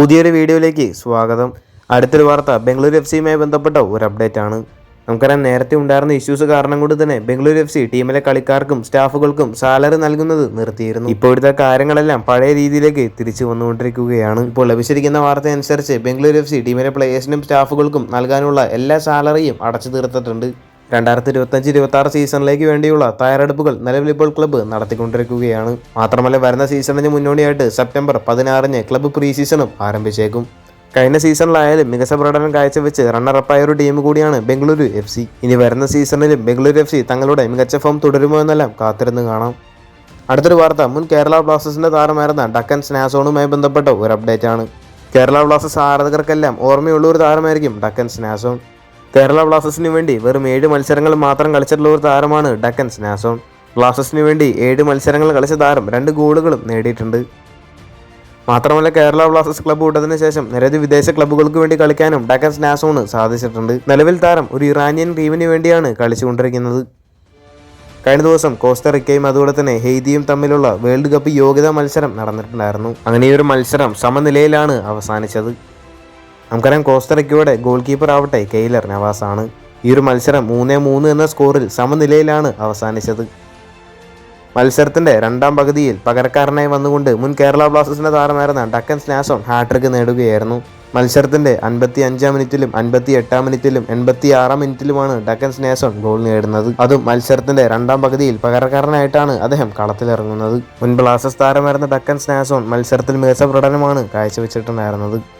പുതിയൊരു വീഡിയോയിലേക്ക് സ്വാഗതം. അടുത്തൊരു വാർത്ത ബംഗളൂരു എഫ് സിയുമായി ബന്ധപ്പെട്ട ഒരു അപ്ഡേറ്റ് ആണ് നമുക്കറിയാം നേരത്തെ ഉണ്ടായിരുന്ന ഇഷ്യൂസ് കാരണം കൊണ്ട് തന്നെ ബംഗളൂരു എഫ് സി ടീമിലെ കളിക്കാർക്കും സ്റ്റാഫുകൾക്കും സാലറി നൽകുന്നത് നിർത്തിയിരുന്നു. ഇപ്പോഴത്തെ കാര്യങ്ങളെല്ലാം പഴയ രീതിയിലേക്ക് തിരിച്ചു വന്നുകൊണ്ടിരിക്കുകയാണ്. ഇപ്പോൾ ലഭിച്ചിരിക്കുന്ന വാർത്ത അനുസരിച്ച് ബംഗളൂരു എഫ് സി ടീമിലെ പ്ലേയേഴ്സിനും സ്റ്റാഫുകൾക്കും നൽകാനുള്ള എല്ലാ സാലറിയും അടച്ചു തീർത്തിട്ടുണ്ട്. രണ്ടായിരത്തി ഇരുപത്തഞ്ച് ഇരുപത്തി ആറ് സീസണിലേക്ക് വേണ്ടിയുള്ള തയ്യാറെടുപ്പുകൾ നിലവിൽ ഇപ്പോൾ ക്ലബ്ബ് നടത്തിക്കൊണ്ടിരിക്കുകയാണ്. മാത്രമല്ല വരുന്ന സീസണിന് മുന്നോടിയായിട്ട് സെപ്റ്റംബർ പതിനാറിന് ക്ലബ്ബ് പ്രീ സീസണും ആരംഭിച്ചേക്കും. കഴിഞ്ഞ സീസണിലായാലും മികച്ച പ്രകടനം കാഴ്ചവെച്ച് റണ്ണറപ്പായ ഒരു ടീം കൂടിയാണ് ബംഗളൂരു എഫ് സി. ഇനി വരുന്ന സീസണിലും ബംഗളൂരു എഫ് സി തങ്ങളുടെ മികച്ച ഫോം തുടരുമോ എന്നെല്ലാം കാത്തിരുന്ന് കാണാം. അടുത്തൊരു വാർത്ത മുൻ കേരള ബ്ലാസ്റ്റേഴ്സിന്റെ താരമായിരുന്ന ഡക്കൻ സ്നാസോണുമായി ബന്ധപ്പെട്ട ഒരു അപ്ഡേറ്റ് ആണ്. കേരള ബ്ലാസ്റ്റേഴ്സ് ആരാധകർക്കെല്ലാം ഓർമ്മയുള്ള ഒരു താരമായിരിക്കും ഡക്കൻ സ്നാസോൺ. കേരള ബ്ലാസ്റ്റേഴ്സിന് വേണ്ടി വെറും ഏഴ് മത്സരങ്ങൾ മാത്രം കളിച്ചിട്ടുള്ള ഒരു താരമാണ് ഡക്കൻ സ്നാസോൺ ബ്ലാസ്റ്റേഴ്സിന് വേണ്ടി ഏഴ് മത്സരങ്ങൾ കളിച്ച താരം രണ്ട് ഗോളുകളും നേടിയിട്ടുണ്ട്. മാത്രമല്ല കേരള ബ്ലാസ്റ്റേഴ്സ് ക്ലബ്ബ് വിട്ടതിന് ശേഷം നിരവധി വിദേശ ക്ലബ്ബുകൾക്ക് വേണ്ടി കളിക്കാനും ഡക്കൻ സ്നാസോണ് സാധിച്ചിട്ടുണ്ട്. നിലവിൽ താരം ഒരു ഇറാനിയൻ ടീമിന് വേണ്ടിയാണ് കളിച്ചുകൊണ്ടിരിക്കുന്നത്. കഴിഞ്ഞ ദിവസം കോസ്റ്ററിക്കയും അതുപോലെ തന്നെ ഹെയ്തിയും തമ്മിലുള്ള വേൾഡ് കപ്പ് യോഗ്യതാ മത്സരം നടന്നിട്ടുണ്ടായിരുന്നു. അങ്ങനെ ഈ ഒരു മത്സരം സമനിലയിലാണ് അവസാനിച്ചത്. നമുക്കറിയാം കോസ്റ്ററിക്കയുടെ ഗോൾ കീപ്പർ ആവട്ടെ കെയ്ലർ നവാസാണ്. ഈ ഒരു മത്സരം മൂന്നേ മൂന്ന് എന്ന സ്കോറിൽ സമനിലയിലാണ് അവസാനിച്ചത്. മത്സരത്തിന്റെ രണ്ടാം പകുതിയിൽ പകരക്കാരനായി വന്നുകൊണ്ട് മുൻ കേരള ബ്ലാസ്റ്റേഴ്സിന്റെ താരമായിരുന്ന ഡക്കൻ സ്നാസോൺ ഹാട്രിക് നേടുകയായിരുന്നു. മത്സരത്തിന്റെ അൻപത്തി അഞ്ചാം മിനിറ്റിലും അൻപത്തി എട്ടാം മിനിറ്റിലും എൺപത്തി ആറാം മിനിറ്റിലുമാണ് ഡക്കൻ സ്നേസോൺ ഗോൾ നേടുന്നത്. അതും മത്സരത്തിന്റെ രണ്ടാം പകുതിയിൽ പകരക്കാരനായിട്ടാണ് അദ്ദേഹം കളത്തിലിറങ്ങുന്നത്. മുൻ ബ്ലാസ്റ്റേഴ്സ് താരമായിരുന്ന ഡക്കൻ സ്നാസോൺ മത്സരത്തിൽ മികച്ച പ്രകടനമാണ് കാഴ്ചവെച്ചിട്ടുണ്ടായിരുന്നത്.